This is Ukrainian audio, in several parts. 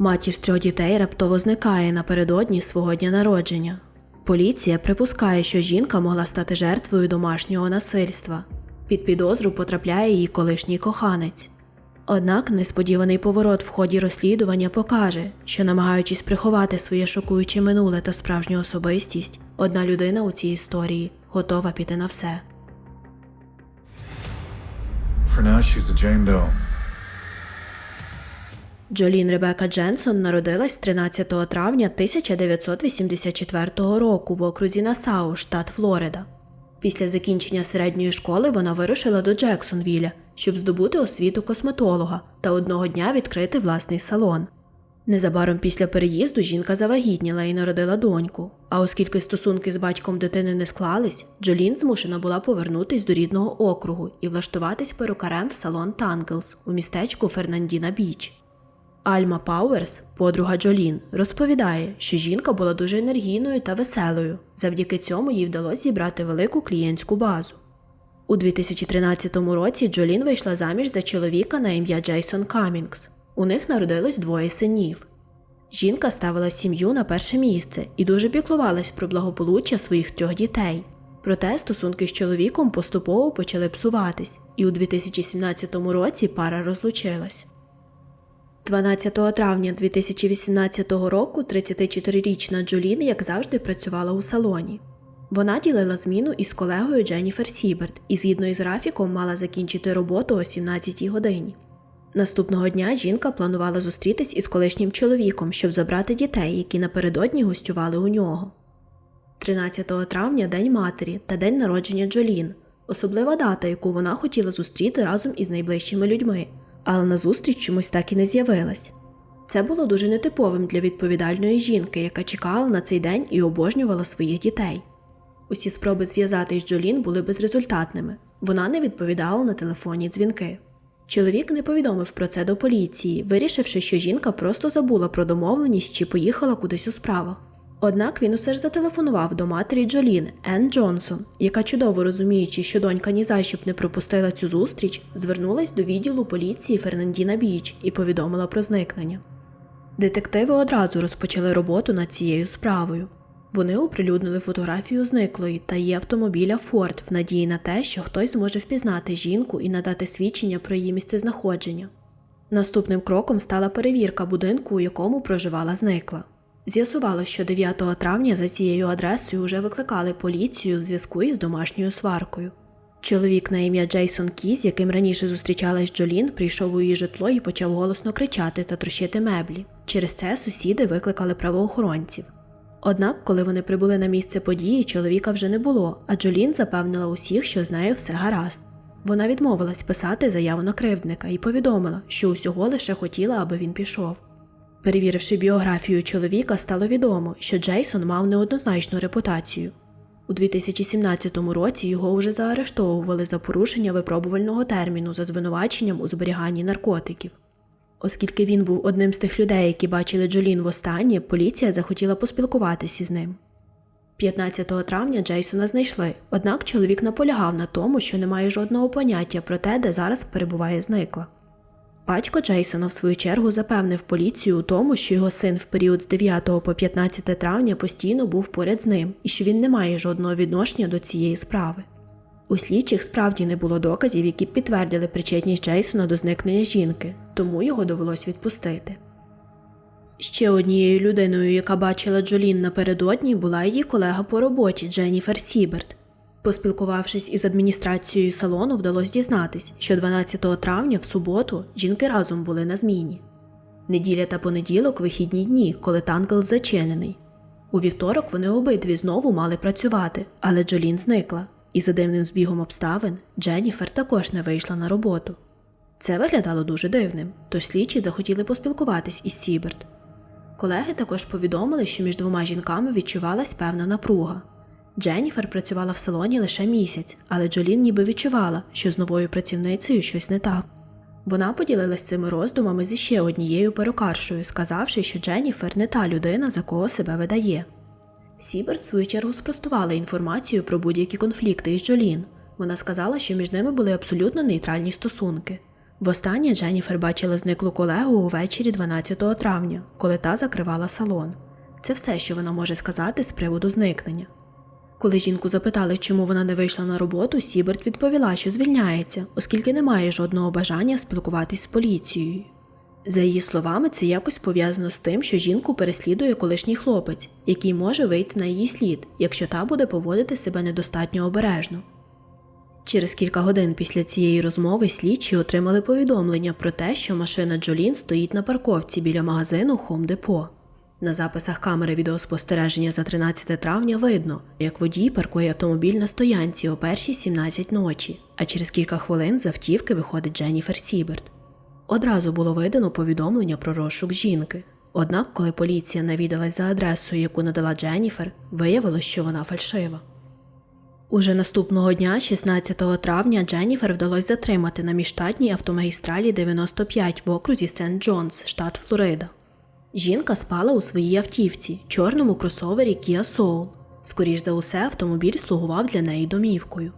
Матір трьох дітей раптово зникає напередодні свого дня народження. Поліція припускає, що жінка могла стати жертвою домашнього насильства. Під підозру потрапляє її колишній коханець. Однак несподіваний поворот в ході розслідування покаже, що, намагаючись приховати своє шокуюче минуле та справжню особистість, одна людина у цій історії готова піти на все. For now, she's a Jane Doe. Джолін Ребека Дженсон народилась 13 травня 1984 року в окрузі Насау, штат Флорида. Після закінчення середньої школи вона вирушила до Джексонвіля, щоб здобути освіту косметолога та одного дня відкрити власний салон. Незабаром після переїзду жінка завагітніла і народила доньку. А оскільки стосунки з батьком дитини не склались, Джолін змушена була повернутись до рідного округу і влаштуватись перукарем в салон Танглс у містечку Фернандіна Біч. Альма Пауерс, подруга Джолін, розповідає, що жінка була дуже енергійною та веселою. Завдяки цьому їй вдалося зібрати велику клієнтську базу. У 2013 році Джолін вийшла заміж за чоловіка на ім'я Джейсон Камінгс. У них народилось двоє синів. Жінка ставила сім'ю на перше місце і дуже піклувалась про благополуччя своїх трьох дітей. Проте стосунки з чоловіком поступово почали псуватись, і у 2017 році пара розлучилась. 12 травня 2018 року 34-річна Джолін, як завжди, працювала у салоні. Вона ділила зміну із колегою Дженніфер Сіберт і згідно із графіком мала закінчити роботу о 17 годині. Наступного дня жінка планувала зустрітись із колишнім чоловіком, щоб забрати дітей, які напередодні гостювали у нього. 13 травня День матері та день народження Джолін особлива дата, яку вона хотіла зустріти разом із найближчими людьми, але на зустріч чомусь так і не з'явилась. Це було дуже нетиповим для відповідальної жінки, яка чекала на цей день і обожнювала своїх дітей. Усі спроби зв'язатись з Джолін були безрезультатними. Вона не відповідала на телефонні дзвінки. Чоловік не повідомив про це до поліції, вирішивши, що жінка просто забула про домовленість чи поїхала кудись у справах. Однак він усе ж зателефонував до матері Джолін Енн Джонсон, яка, чудово розуміючи, що донька ні за що б не пропустила цю зустріч, звернулась до відділу поліції Фернандіна Біч і повідомила про зникнення. Детективи одразу розпочали роботу над цією справою. Вони оприлюднили фотографію зниклої та її автомобіля Форд в надії на те, що хтось зможе впізнати жінку і надати свідчення про її місцезнаходження. Наступним кроком стала перевірка будинку, у якому проживала зникла. З'ясувалося, що 9 травня за цією адресою вже викликали поліцію в зв'язку із домашньою сваркою. Чоловік на ім'я Джейсон Кі, з яким раніше зустрічалась Джолін, прийшов у її житло і почав голосно кричати та трощити меблі. Через це сусіди викликали правоохоронців. Однак, коли вони прибули на місце події, чоловіка вже не було, а Джолін запевнила усіх, що з нею все гаразд. Вона відмовилась писати заяву на кривдника і повідомила, що усього лише хотіла, аби він пішов. Перевіривши біографію чоловіка, стало відомо, що Джейсон мав неоднозначну репутацію. У 2017 році його вже заарештовували за порушення випробувального терміну за звинуваченням у зберіганні наркотиків. Оскільки він був одним з тих людей, які бачили Джолін востаннє, поліція захотіла поспілкуватися з ним. 15 травня Джейсона знайшли, однак чоловік наполягав на тому, що не має жодного поняття про те, де зараз перебуває зникла. Батько Джейсона, в свою чергу, запевнив поліцію у тому, що його син в період з 9 по 15 травня постійно був поряд з ним і що він не має жодного відношення до цієї справи. У слідчих справді не було доказів, які б підтвердили причетність Джейсона до зникнення жінки, тому його довелось відпустити. Ще однією людиною, яка бачила Джолін напередодні, була її колега по роботі Дженніфер Сіберт. Поспілкувавшись із адміністрацією салону, вдалося дізнатись, що 12 травня в суботу жінки разом були на зміні. Неділя та понеділок вихідні дні, коли танкл зачинений. У вівторок вони обидві знову мали працювати, але Джолін зникла, і за дивним збігом обставин Дженніфер також не вийшла на роботу. Це виглядало дуже дивним, тож слідчі захотіли поспілкуватись із Сіберт. Колеги також повідомили, що між двома жінками відчувалась певна напруга. Дженніфер працювала в салоні лише місяць, але Джолін ніби відчувала, що з новою працівницею щось не так. Вона поділилась цими роздумами зі ще однією перукаршою, сказавши, що Дженніфер не та людина, за кого себе видає. Сіберт, в свою чергу, спростувала інформацію про будь-які конфлікти із Джолін. Вона сказала, що між ними були абсолютно нейтральні стосунки. Востаннє Дженніфер бачила зниклу колегу увечері 12 травня, коли та закривала салон. Це все, що вона може сказати з приводу зникнення. Коли жінку запитали, чому вона не вийшла на роботу, Сіберт відповіла, що звільняється, оскільки не має жодного бажання спілкуватись з поліцією. За її словами, це якось пов'язано з тим, що жінку переслідує колишній хлопець, який може вийти на її слід, якщо та буде поводити себе недостатньо обережно. Через кілька годин після цієї розмови слідчі отримали повідомлення про те, що машина Джолін стоїть на парковці біля магазину Home Depot. На записах камери відеоспостереження за 13 травня видно, як водій паркує автомобіль на стоянці о першій 17 ночі, а через кілька хвилин з автівки виходить Дженніфер Сіберт. Одразу було видано повідомлення про розшук жінки. Однак, коли поліція навідалась за адресою, яку надала Дженніфер, виявилось, що вона фальшива. Уже наступного дня, 16 травня, Дженніфер вдалося затримати на міжштатній автомагістралі 95 в окрузі Сент Джонс, штат Флорида. Жінка спала у своїй автівці, чорному кросовері Kia Soul. Скоріш за усе, автомобіль слугував для неї домівкою.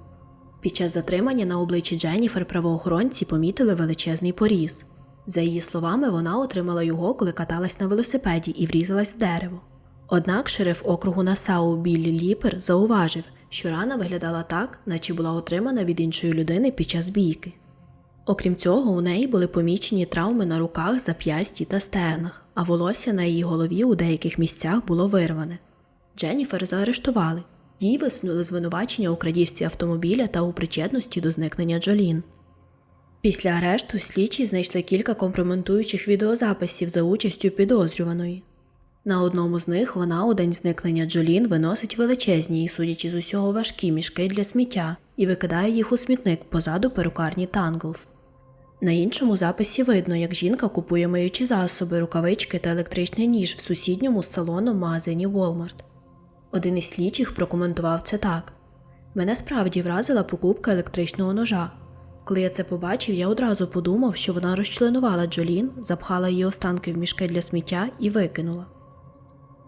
Під час затримання на обличчі Дженніфер правоохоронці помітили величезний поріз. За її словами, вона отримала його, коли каталась на велосипеді і врізалась в дерево. Однак шериф округу Насау Біллі Ліпер зауважив, що рана виглядала так, наче була отримана від іншої людини під час бійки. Окрім цього, у неї були помічені травми на руках, зап'ясті та стегнах, а волосся на її голові у деяких місцях було вирване. Дженніфер заарештували. Їй висунули звинувачення у крадіжці автомобіля та у причетності до зникнення Джолін. Після арешту слідчі знайшли кілька компрометуючих відеозаписів за участю підозрюваної. На одному з них вона у день зникнення Джолін виносить величезні і, судячи з усього, важкі мішки для сміття і викидає їх у смітник позаду перукарні Танглс. На іншому записі видно, як жінка купує миючі засоби, рукавички та електричний ніж в сусідньому з салоном магазині Walmart. Один із слідчих прокоментував це так: Мене справді вразила покупка електричного ножа. Коли я це побачив, я одразу подумав, що вона розчленувала Джолін, запхала її останки в мішки для сміття і викинула.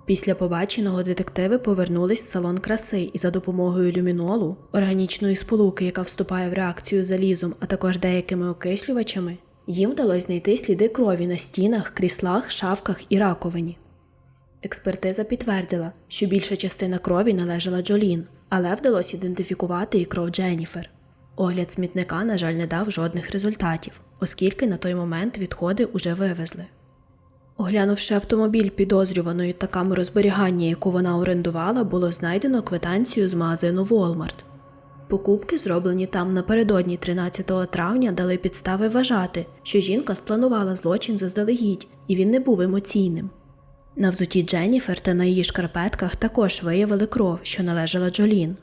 Після побаченого детективи повернулись в салон краси і за допомогою люмінолу, органічної сполуки, яка вступає в реакцію з залізом, а також деякими окислювачами, їм вдалося знайти сліди крові на стінах, кріслах, шафках і раковині. Експертиза підтвердила, що більша частина крові належала Джолін, але вдалося ідентифікувати і кров Дженніфер. Огляд смітника, на жаль, не дав жодних результатів, оскільки на той момент відходи уже вивезли. Оглянувши автомобіль підозрюваної та камеру зберігання, яку вона орендувала, було знайдено квитанцію з магазину Walmart. Покупки, зроблені там напередодні 13 травня, дали підстави вважати, що жінка спланувала злочин заздалегідь, і він не був емоційним. На взуті Дженніфер та на її шкарпетках також виявили кров, що належала Джолін.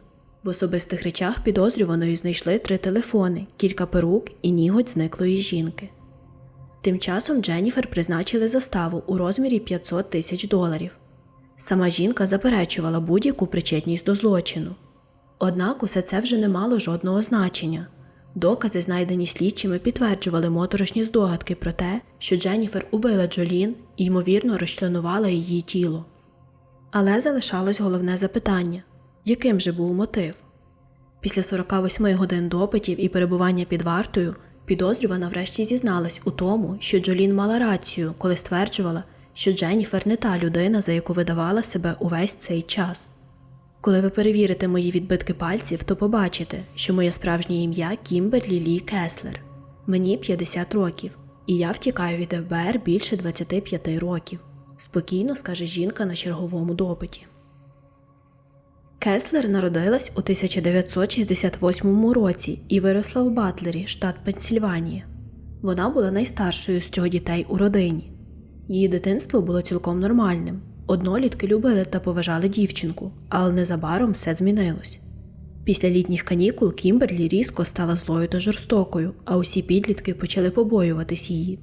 В особистих речах підозрюваної знайшли три телефони, кілька перук і ніготь зниклої жінки. Тим часом Дженніфер призначили заставу у розмірі 500 тисяч доларів. Сама жінка заперечувала будь-яку причетність до злочину. Однак усе це вже не мало жодного значення. Докази, знайдені слідчими, підтверджували моторошні здогадки про те, що Дженніфер убила Джолін і, ймовірно, розчленувала її тіло. Але залишалось головне запитання яким же був мотив? Після 48 годин допитів і перебування під вартою підозрювана врешті зізналась у тому, що Джолін мала рацію, коли стверджувала, що Дженніфер не та людина, за яку видавала себе увесь цей час. Коли ви перевірите мої відбитки пальців, то побачите, що моє справжнє ім'я Кімберлі Лі Кеслер. Мені 50 років, і я втікаю від ФБР більше 25 років, спокійно скаже жінка на черговому допиті. Кеслер народилась у 1968 році і виросла в Батлері, штат Пенсільванія. Вона була найстаршою з трьох дітей у родині. Її дитинство було цілком нормальним. Однолітки любили та поважали дівчинку, але незабаром все змінилось. Після літніх канікул Кімберлі різко стала злою та жорстокою, а усі підлітки почали побоюватись її.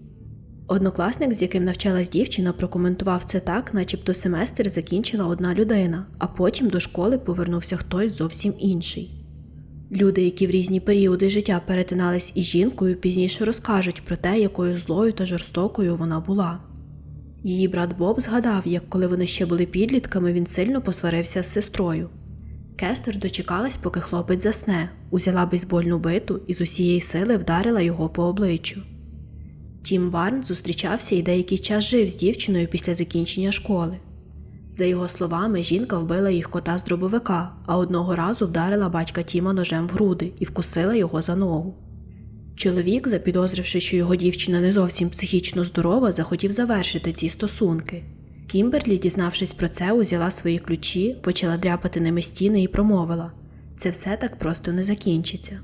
Однокласник, з яким навчалась дівчина, прокоментував це так, начебто семестр закінчила одна людина, а потім до школи повернувся хтось зовсім інший. Люди, які в різні періоди життя перетинались із жінкою, пізніше розкажуть про те, якою злою та жорстокою вона була. Її брат Боб згадав, як коли вони ще були підлітками, він сильно посварився з сестрою. Кестер дочекалась, поки хлопець засне, узяла бейсбольну биту і з усієї сили вдарила його по обличчю. Тім Барн зустрічався і деякий час жив з дівчиною після закінчення школи. За його словами, жінка вбила їх кота з дробовика, а одного разу вдарила батька Тіма ножем в груди і вкусила його за ногу. Чоловік, запідозривши, що його дівчина не зовсім психічно здорова, захотів завершити ці стосунки. Кімберлі, дізнавшись про це, узяла свої ключі, почала дряпати ними стіни і промовила: це все так просто не закінчиться.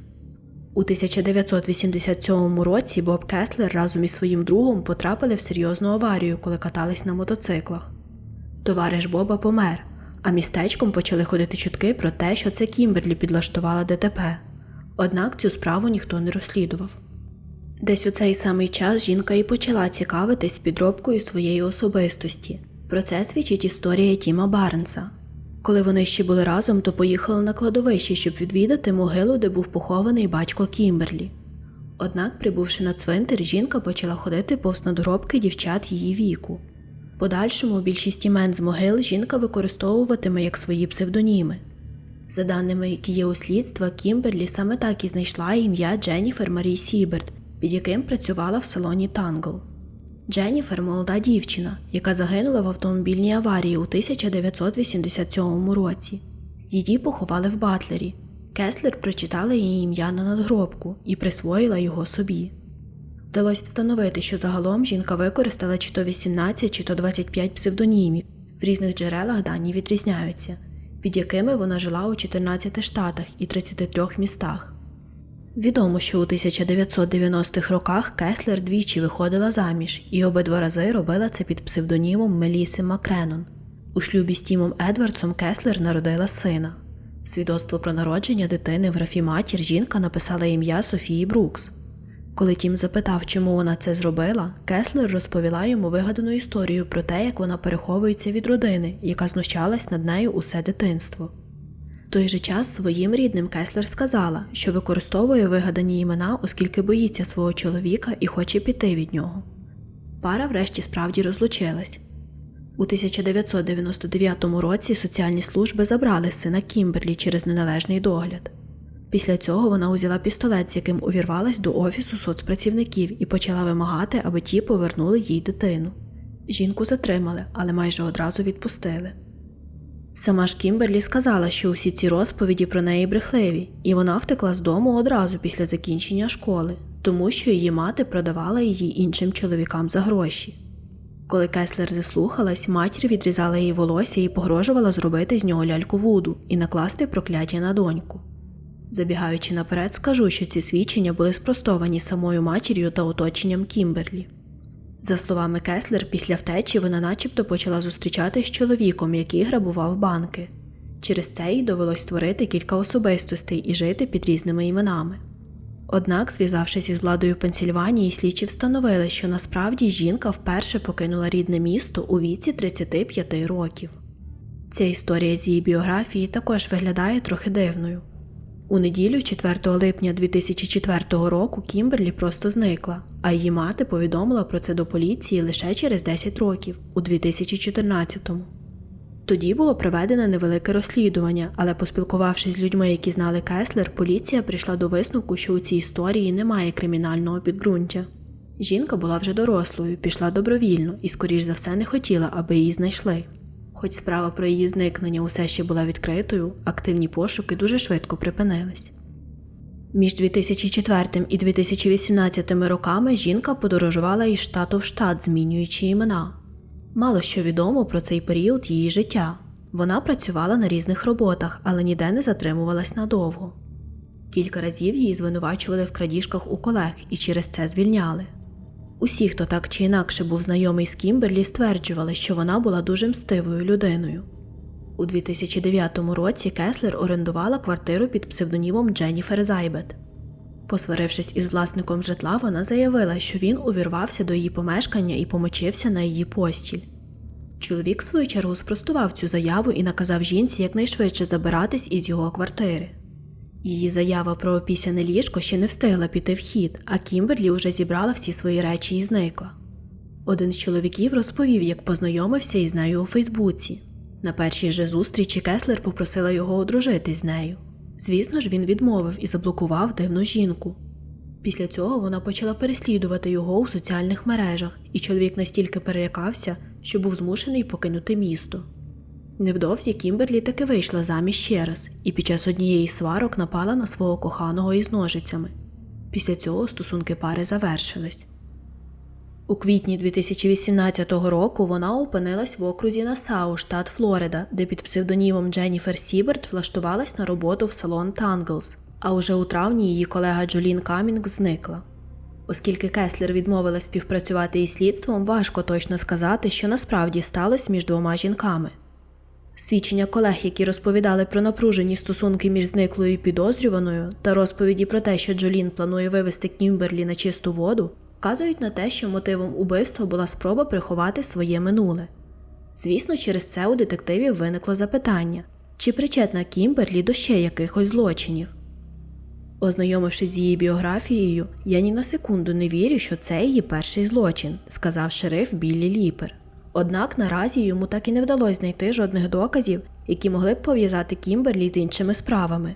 У 1987 році Боб Кеслер разом із своїм другом потрапили в серйозну аварію, коли катались на мотоциклах. Товариш Боба помер, а містечком почали ходити чутки про те, що це Кімберлі підлаштувала ДТП. Однак цю справу ніхто не розслідував. Десь у цей самий час жінка і почала цікавитись підробкою своєї особистості. Про це свідчить історія Тіма Барнса. Коли вони ще були разом, то поїхали на кладовище, щоб відвідати могилу, де був похований батько Кімберлі. Однак, прибувши на цвинтар, жінка почала ходити повз надгробки дівчат її віку. Подальшому більшість імен з могил жінка використовуватиме як свої псевдоніми. За даними, які є у слідства, Кімберлі саме так і знайшла ім'я Дженніфер Марій Сіберт, під яким працювала в салоні Тангл. Дженніфер молода дівчина, яка загинула в автомобільній аварії у 1987 році. Її поховали в Батлері. Кеслер прочитала її ім'я на надгробку і присвоїла його собі. Вдалося встановити, що загалом жінка використала чи то 18, чи то 25 псевдонімів. В різних джерелах дані відрізняються, під якими вона жила у 14 штатах і 33 містах. Відомо, що у 1990-х роках Кеслер двічі виходила заміж і обидва рази робила це під псевдонімом Меліси Макренон. У шлюбі з Тімом Едвардсом Кеслер народила сина. Свідоцтво про народження дитини в графі матір жінка написала ім'я Софії Брукс. Коли Тім запитав, чому вона це зробила, Кеслер розповіла йому вигадану історію про те, як вона переховується від родини, яка знущалась над нею усе дитинство. Той же час своїм рідним Кеслер сказала, що використовує вигадані імена, оскільки боїться свого чоловіка і хоче піти від нього. Пара врешті справді розлучилась. У 1999 році соціальні служби забрали сина Кімберлі через неналежний догляд. Після цього вона узяла пістолет, з яким увірвалась до офісу соцпрацівників і почала вимагати, аби ті повернули їй дитину. Жінку затримали, але майже одразу відпустили. Сама ж Кімберлі сказала, що усі ці розповіді про неї брехливі, і вона втекла з дому одразу після закінчення школи, тому що її мати продавала її іншим чоловікам за гроші. Коли Кеслер заслухалась, матір відрізала їй волосся і погрожувала зробити з нього ляльку вуду і накласти прокляття на доньку. Забігаючи наперед, скажу, що ці свідчення були спростовані самою матір'ю та оточенням Кімберлі. За словами Кеслер, після втечі вона начебто почала зустрічатись з чоловіком, який грабував банки. Через це їй довелось створити кілька особистостей і жити під різними іменами. Однак, зв'язавшись із владою Пенсільванії, слідчі встановили, що насправді жінка вперше покинула рідне місто у віці 35 років. Ця історія з її біографії також виглядає трохи дивною. У неділю, 4 липня 2004 року, Кімберлі просто зникла, а її мати повідомила про це до поліції лише через 10 років, у 2014-му. Тоді було проведено невелике розслідування, але поспілкувавшись з людьми, які знали Кеслер, поліція прийшла до висновку, що у цій історії немає кримінального підґрунтя. Жінка була вже дорослою, пішла добровільно і, скоріш за все, не хотіла, аби її знайшли. Хоч справа про її зникнення усе ще була відкритою, активні пошуки дуже швидко припинились. Між 2004 і 2018 роками жінка подорожувала із штату в штат, змінюючи імена. Мало що відомо про цей період її життя. Вона працювала на різних роботах, але ніде не затримувалась надовго. Кілька разів її звинувачували в крадіжках у колег і через це звільняли. Усі, хто так чи інакше був знайомий з Кімберлі, стверджували, що вона була дуже мстивою людиною. У 2009 році Кеслер орендувала квартиру під псевдонімом Дженніфер Зайбет. Посварившись із власником житла, вона заявила, що він увірвався до її помешкання і помочився на її постіль. Чоловік, в свою чергу, спростував цю заяву і наказав жінці якнайшвидше забиратись із його квартири. Її заява про опісяне ліжко ще не встигла піти в хід, а Кімберлі вже зібрала всі свої речі і зникла. Один з чоловіків розповів, як познайомився із нею у Фейсбуці. На першій же зустрічі Кеслер попросила його одружитись з нею. Звісно ж, він відмовив і заблокував дивну жінку. Після цього вона почала переслідувати його у соціальних мережах, і чоловік настільки перелякався, що був змушений покинути місто. Невдовзі Кімберлі таки вийшла заміж ще раз і під час однієї сварок напала на свого коханого із ножицями. Після цього стосунки пари завершились. У квітні 2018 року вона опинилась в окрузі Насау, штат Флорида, де під псевдонімом Дженніфер Сіберт влаштувалась на роботу в салон Танглс, а уже у травні її колега Джолін Камінг зникла. Оскільки Кеслер відмовилась співпрацювати із слідством, важко точно сказати, що насправді сталося між двома жінками. Свідчення колег, які розповідали про напружені стосунки між зниклою і підозрюваною, та розповіді про те, що Джолін планує вивести Кімберлі на чисту воду, вказують на те, що мотивом убивства була спроба приховати своє минуле. Звісно, через це у детективів виникло запитання, чи причетна Кімберлі до ще якихось злочинів. Ознайомившись з її біографією, я ні на секунду не вірю, що це її перший злочин, сказав шериф Біллі Ліпер. Однак наразі йому так і не вдалося знайти жодних доказів, які могли б пов'язати Кімберлі з іншими справами.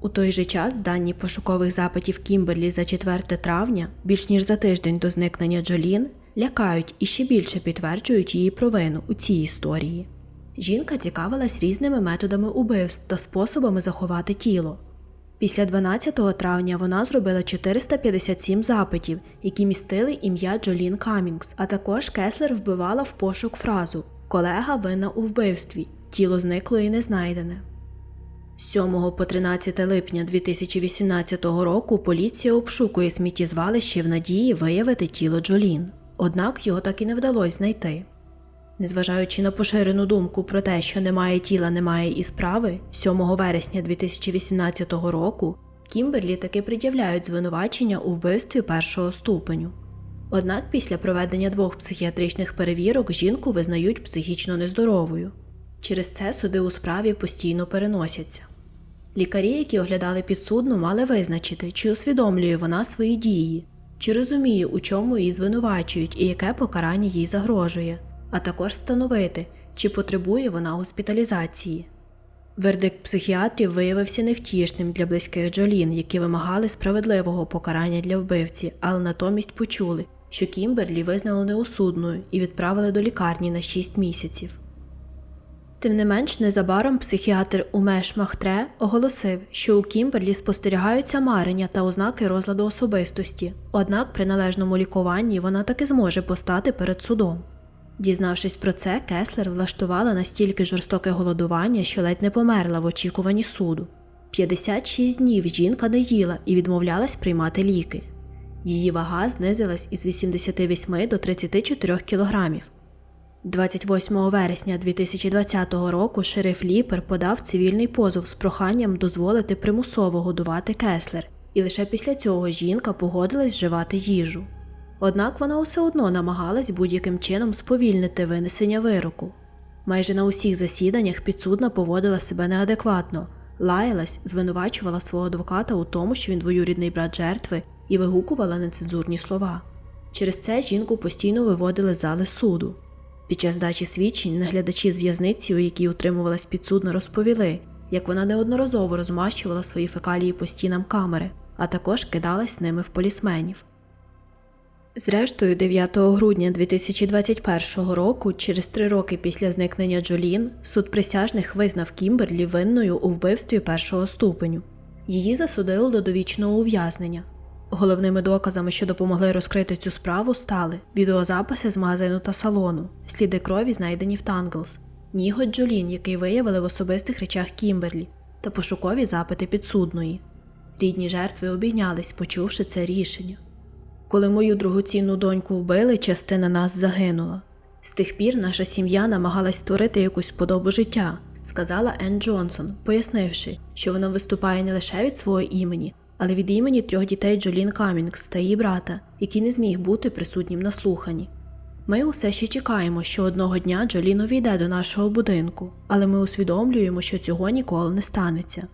У той же час дані пошукових запитів Кімберлі за 4 травня, більш ніж за тиждень до зникнення Джолін, лякають і ще більше підтверджують її провину у цій історії. Жінка цікавилась різними методами убивств та способами заховати тіло. Після 12 травня вона зробила 457 запитів, які містили ім'я Джолін Камінгс, а також Кеслер вбивала в пошук фразу Колега винна у вбивстві, тіло зникло і не знайдене. З 7 по 13 липня 2018 року поліція обшукує сміттєзвалище в надії виявити тіло Джолін, однак його так і не вдалося знайти. Незважаючи на поширену думку про те, що немає тіла, немає і справи, 7 вересня 2018 року Кімберлі таки пред'являють звинувачення у вбивстві першого ступеню. Однак після проведення двох психіатричних перевірок жінку визнають психічно нездоровою. Через це суди у справі постійно переносяться. Лікарі, які оглядали підсудну, мали визначити, чи усвідомлює вона свої дії, чи розуміє, у чому її звинувачують і яке покарання їй загрожує, а також встановити, чи потребує вона госпіталізації. Вердикт психіатрів виявився невтішним для близьких Джолін, які вимагали справедливого покарання для вбивці, але натомість почули, що Кімберлі визнали неосудною і відправили до лікарні на 6 місяців. Тим не менш, незабаром психіатр Умеш Махтре оголосив, що у Кімберлі спостерігаються марення та ознаки розладу особистості, однак при належному лікуванні вона таки зможе постати перед судом. Дізнавшись про це, Кеслер влаштувала настільки жорстоке голодування, що ледь не померла в очікуванні суду. 56 днів жінка не їла і відмовлялась приймати ліки. Її вага знизилась із 88 до 34 кілограмів. 28 вересня 2020 року шериф Ліпер подав цивільний позов з проханням дозволити примусово годувати Кеслер, і лише після цього жінка погодилась вживати їжу. Однак вона все одно намагалась будь-яким чином сповільнити винесення вироку. Майже на усіх засіданнях підсудна поводила себе неадекватно, лаялась, звинувачувала свого адвоката у тому, що він двоюрідний брат жертви, і вигукувала нецензурні слова. Через це жінку постійно виводили з зали суду. Під час дачі свідчень наглядачі з в'язниці, у якій утримувалась підсудна, розповіли, як вона неодноразово розмащувала свої фекалії по стінам камери, а також кидалась ними в полісменів. Зрештою, 9 грудня 2021 року, через три роки після зникнення Джолін, суд присяжних визнав Кімберлі винною у вбивстві першого ступеню. Її засудили до довічного ув'язнення. Головними доказами, що допомогли розкрити цю справу, стали відеозаписи з магазину та салону, сліди крові, знайдені в Танглс, ніготь Джолін, який виявили в особистих речах Кімберлі, та пошукові запити підсудної. Рідні жертви обійнялись, почувши це рішення. Коли мою другоцінну доньку вбили, частина нас загинула. З тих пір наша сім'я намагалась створити якусь подобу життя, сказала Енн Джонсон, пояснивши, що вона виступає не лише від свого імені, але від імені трьох дітей Джолін Камінгс та її брата, який не зміг бути присутнім на слуханні. Ми усе ще чекаємо, що одного дня Джолін увійде до нашого будинку, але ми усвідомлюємо, що цього ніколи не станеться.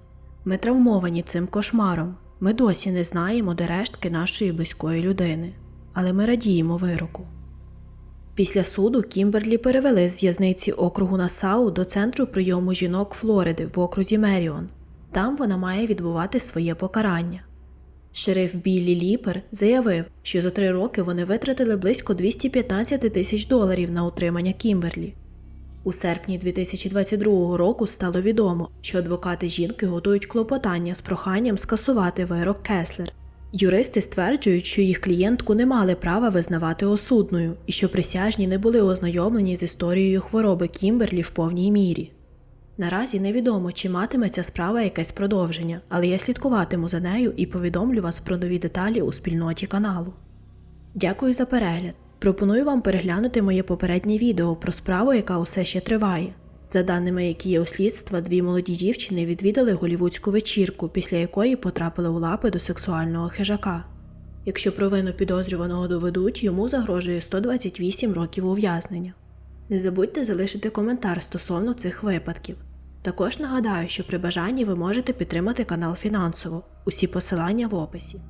Ми травмовані цим кошмаром. Ми досі не знаємо, де рештки нашої близької людини, але ми радіємо вироку. Після суду Кімберлі перевели з в'язниці округу Насау до центру прийому жінок Флориди в окрузі Меріон. Там вона має відбувати своє покарання. Шериф Біллі Ліпер заявив, що за три роки вони витратили близько 215 тисяч доларів на утримання Кімберлі. У серпні 2022 року стало відомо, що адвокати жінки готують клопотання з проханням скасувати вирок Кеслер. Юристи стверджують, що їх клієнтку не мали права визнавати осудною і що присяжні не були ознайомлені з історією хвороби Кімберлі в повній мірі. Наразі невідомо, чи матиме ця справа якесь продовження, але я слідкуватиму за нею і повідомлю вас про нові деталі у спільноті каналу. Дякую за перегляд. Пропоную вам переглянути моє попереднє відео про справу, яка усе ще триває. За даними, які є у слідства, дві молоді дівчини відвідали голівудську вечірку, після якої потрапили у лапи до сексуального хижака. Якщо провину підозрюваного доведуть, йому загрожує 128 років ув'язнення. Не забудьте залишити коментар стосовно цих випадків. Також нагадаю, що при бажанні ви можете підтримати канал фінансово. Усі посилання в описі.